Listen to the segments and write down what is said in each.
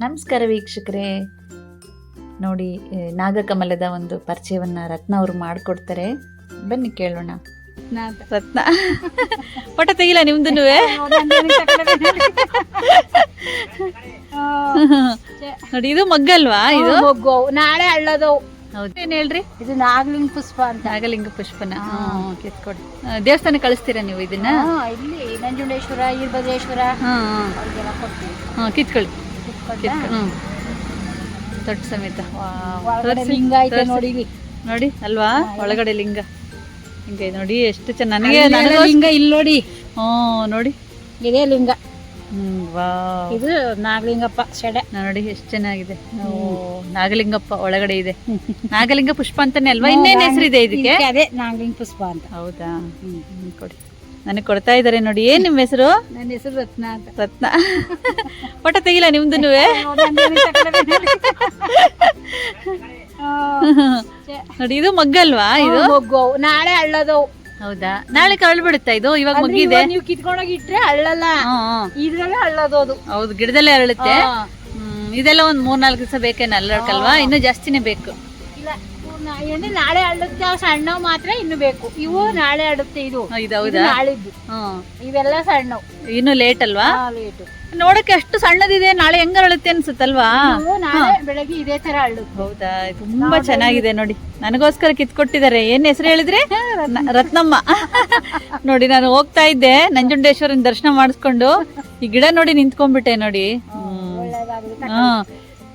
ನಮಸ್ಕಾರ ವೀಕ್ಷಕರೇ. ನೋಡಿ ನಾಗಕಮಲದ ಒಂದು ಪರಿಚಯವನ್ನ ರತ್ನ ಅವರು ಮಾಡಿಕೊಡ್ತಾರೆ. ಬನ್ನಿ ಕೇಳೋಣ. ರತ್ನ. ಪಟ ತೆಗಿಲ್ಲ ನಿಮ್ದು ನೋಡಿ ಇದು ಮಗ್ಗಲ್ವಾ ಇದು? ಮೊಗ್ಗು. ನಾಳೆ ಅಳ್ಳದವು ಏನ್ ಹೇಳ್ರಿ? ಇದು ನಾಗಲಿಂಗ ಪುಷ್ಪ ಅಂತ. ನಾಗಲಿಂಗ ಪುಷ್ಪನ. ಕಿತ್ಕೊಡಿ ದೇವಸ್ಥಾನ ಕಳಿಸ್ತೀರಾ ನೀವು ಇದನ್ನ? ಇಲ್ಲಿ ನಂಜುಂಡೇಶ್ವರ ಈರ್ಭದ್ರೇಶ್ವರ. ಕಿತ್ಕೊಳ್ಳಿ. ದೊಡ್ಡ ಸಮೇತ. ನೋಡಿ ನೋಡಿ ಅಲ್ವಾ? ಒಳಗಡೆ ಲಿಂಗ. ಹಿಂಗೆ ನೋಡಿ ಎಷ್ಟು ಚೆನ್ನಾಗಿ ನನಗೆ ಲಿಂಗ ಇಲ್ಲಿ ನೋಡಿ. ಹ್ಞೂ ನೋಡಿ. ಇದೇ ಲಿಂಗ. ಇದು ನಾಗಲಿಂಗಪ್ಪ ಶಡೆ. ನೋಡಿ ಎಷ್ಟು ಚೆನ್ನಾಗಿದೆ. ಓ ನಾಗಲಿಂಗಪ್ಪ ಒಳಗಡೆ ಇದೆ. ನಾಗಲಿಂಗ ಪುಷ್ಪ ಅಂತಾನೆ ಅಲ್ವಾ? ಇನ್ನೇನ್ ಹೆಸರಿದೆ ಇದಕ್ಕೆ? ಇದಕ್ಕೆ ಅದೇ ನಾಗಲಿಂಗ ಪುಷ್ಪ ಅಂತ. ಹೌದಾ? ಹ್ಮ್, ಕೊಡಿ. ನನಗೆ ಕೊಡ್ತಾ ಇದ್ದಾರೆ ನೋಡಿ. ಏನ್ ನಿಮ್ಮ ಹೆಸರು? ನನ್ನ ಹೆಸರು ರತ್ನ ಅಂತ. ರತ್ನ. ಪಟ ತೆಗಿಲ್ಲ ನಿಮ್ದು ನೋಡಿ ಇದು ಮಗ್ಗಲ್ವಾ ಇದು? ಮಗ್ಗು. ನಾಳೆ ಅಳ್ಳೋದು ಹೌದಾ? ನಾಳೆ ಕರಳು ಬಿಡುತ್ತಾ ಇದು? ಇವಾಗ ಮಗ್ಗಿದೆ? ನೀವು ಕಿತ್ಕೊಂಡೋಗಿ ಇಟ್ರೆ ಅಳ್ಳಲ್ಲ ಇದ್ರಲ್ಲೇ ಅಳ್ಳೋದು ಅದು. ಹೌದು ಗಿಡದಲ್ಲೇ ಅರಳುತ್ತೆ ಹ್ಮ್, ಇದೆಲ್ಲ ಒಂದ್ ಮೂರ್ನಾಲ್ಕು ದಿವಸ ಬೇಕೇನಲ್ಲ ಅಲ್ಲಡ್ಕಲ್ವಾ ಇನ್ನೂ ಜಾಸ್ತಿನೇ ಬೇಕು. ಇಲ್ಲ. ಅಂದ್ರೆ ನಾಳೆ ಅಳುತ್ತೆ ಅವು ಸಣ್ಣವು ಮಾತ್ರ ಇನ್ನು ಬೇಕು. ಇವು ನಾಳೆ ಅಳುತ್ತೆ ಇದು. ಇದು ಹೌದಾ? ನಾಳಿದ್ದು. ಇವೆಲ್ಲ ಸಣ್ಣ ಇನ್ನು ಲೇಟ್ ಅಲ್ವಾ? ಲೇಟು ನೋಡಕ್ಕೆ ಅಷ್ಟು ಸಣ್ಣದಿದೆ ನಾಳೆ ಹೆಂಗ ಅಳುತ್ತೆ ಅನ್ಸುತ್ತಲ್ವಾ? ನಾಳೆ ಬೆಳಗ್ಗೆ ಇದೇ ತರ ಅಳುತ್ತೆ ಹೌದಾ? ತುಂಬಾ ಚೆನ್ನಾಗಿದೆ ನೋಡಿ. ನನಗೋಸ್ಕರ ಕಿತ್ಕೊಟ್ಟಿದ್ದಾರೆ. ಏನ್ ಹೆಸರು ಹೇಳಿದ್ರೆ? ರತ್ನಮ್ಮ. ನೋಡಿ ನಾನು ಹೋಗ್ತಾ ಇದ್ದೆ ನಂಜುಂಡೇಶ್ವರನ ದರ್ಶನ ಮಾಡಿಸ್ಕೊಂಡು. ಈ ಗಿಡ ನೋಡಿ ನಿಂತ್ಕೊಂಡ್ಬಿಟ್ಟೆ ನೋಡಿ. ಹ್ಮ್.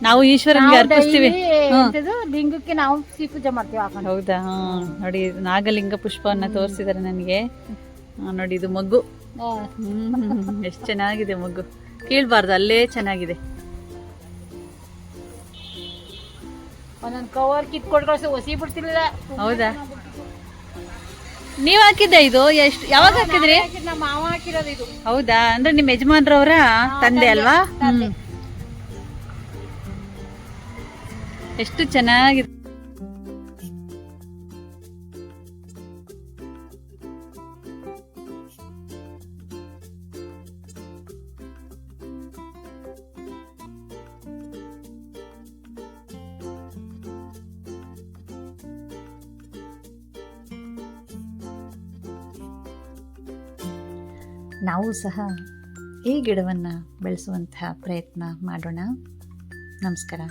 ನಾವು ಈಶ್ವರನ್ಗೆ ಅರ್ಪಿಸ್ತೀವಿ. ಲಿಂಗಕ್ಕೆ ನಾವು ಸಿಹಿ ಪೂಜೆ ಮಾಡ್ತೀವಿ ಹೌದಾ? ಹಾ ನೋಡಿ ನಾಗಲಿಂಗ ಪುಷ್ಪವನ್ನ ತೋರಿಸಿದಾರೆ ನನಗೆ. ನೋಡಿ ಇದು ಮಗ್ಗು. ಹ್ಮ್ ಎಷ್ಟು ಚೆನ್ನಾಗಿದೆ ಮಗ್ಗು. ಕೀಳ್ಬಾರ್ದು ಅಲ್ಲೇ ಚೆನ್ನಾಗಿದೆ. ಒಂದೊಂದು ಕವರ್ ಕಿತ್ ಕೊಡ್ಕೊಳ್ಸಿ ಹೊಸಿ ಬಿಡ್ತಿರ್ಲಿಲ್ಲ. ಹೌದಾ? ನೀವ್ ಹಾಕಿದ್ದೆ ಇದು? ಎಷ್ಟು ಯಾವಾಗ ಹಾಕಿದ್ರಿ? ನಮ್ಮ ಮಾವ ಹಾಕಿರೋದು ಇದು. ಹೌದಾ? ಅಂದ್ರೆ ನಿಮ್ ಯಜಮಾನ್ರವ್ರ? ತಂದೆ ಅಲ್ವಾ? ಹ್ಮ್. ಎಷ್ಟು ಚೆನ್ನಾಗಿದೆ ನಾವು ಸಹ ಈ ಗಿಡವನ್ನು ಬೆಳೆಸುವಂತಹ ಪ್ರಯತ್ನ ಮಾಡೋಣ. ನಮಸ್ಕಾರ.